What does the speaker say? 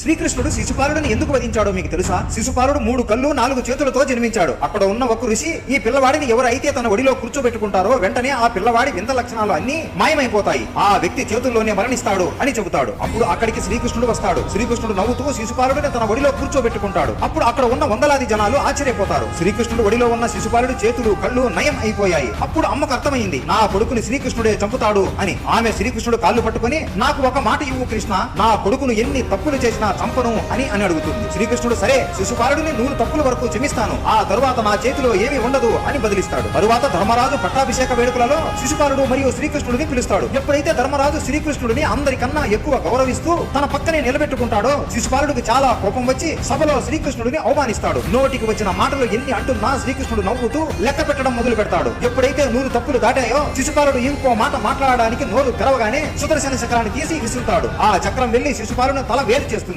శ్రీకృష్ణుడు శిశుపాలుడిని ఎందుకు వధించాడో మీకు తెలుసా? శిశుపాలుడు మూడు కళ్ళు నాలుగు చేతులతో జన్మించాడు. అక్కడ ఉన్న ఒక ఋషి ఈ పిల్లవాడిని ఎవరైతే తన ఒడిలో కూర్చోబెట్టుకుంటారో వెంటనే ఆ పిల్లవాడి వింత లక్షణాలు అన్ని మాయమైపోతాయి. ఆ వ్యక్తి చేతుల్లోనే మరణిస్తాడు అని చెబుతాడు. అప్పుడు అక్కడికి శ్రీకృష్ణుడు వస్తాడు. శ్రీకృష్ణుడు నవ్వుతూ శిశుపాలుడిని తన ఒడిలో కూర్చోబెట్టుకుంటాడు. అప్పుడు అక్కడ ఉన్న వందలాది జనాలు ఆశ్చర్యపోతారు. శ్రీకృష్ణుడు ఒడిలో ఉన్న శిశుపాలుడి చేతులు కళ్ళు నయం అయిపోయాయి. అప్పుడు అమ్మకు అర్థమైంది నా కొడుకుని శ్రీకృష్ణుడే చంపుతాడు అని. ఆమె శ్రీకృష్ణుడు కాళ్ళు పట్టుకుని నాకు ఒక మాట ఇవ్వు కృష్ణ. నా కొడుకును ఎన్ని తప్పులు చేసినా చంపను అని అని అడుగుతుంది. శ్రీకృష్ణుడు సరే శిశుపాలుడిని నూరు తప్పుల వరకు క్షమిస్తాను. ఆ తరువాత మా చేతిలో ఏమీ ఉండదు అని బదిలిస్తాడు. తరువాత ధర్మరాజు పట్టాభిషేక వేడుకలలో శిశుపాలుడు మరియు శ్రీకృష్ణుడిని పిలుస్తాడు. ఎప్పుడైతే ధర్మరాజు శ్రీకృష్ణుడిని అందరికన్నా ఎక్కువ గౌరవిస్తూ తన పక్కనే నిలబెట్టుకుంటాడో శిశుపాలుడికి చాలా కోపం వచ్చి సభలో శ్రీకృష్ణుడిని అవమానిస్తాడు. నోటికి వచ్చిన మాటలు ఎన్ని అంటున్నా శ్రీకృష్ణుడు నవ్వుతూ లెక్క పెట్టడం మొదలు పెడతాడు. ఎప్పుడైతే నూరు తప్పులు దాటాయో శిశుపాలుడు ఇంకో మాట మాట్లాడడానికి నోరు తెరవగానే సుదర్శన చక్రాన్ని తీసి విసురుతాడు. ఆ చక్రం వెళ్ళి శిశుపాలుని తల వేరు చేస్తుంది.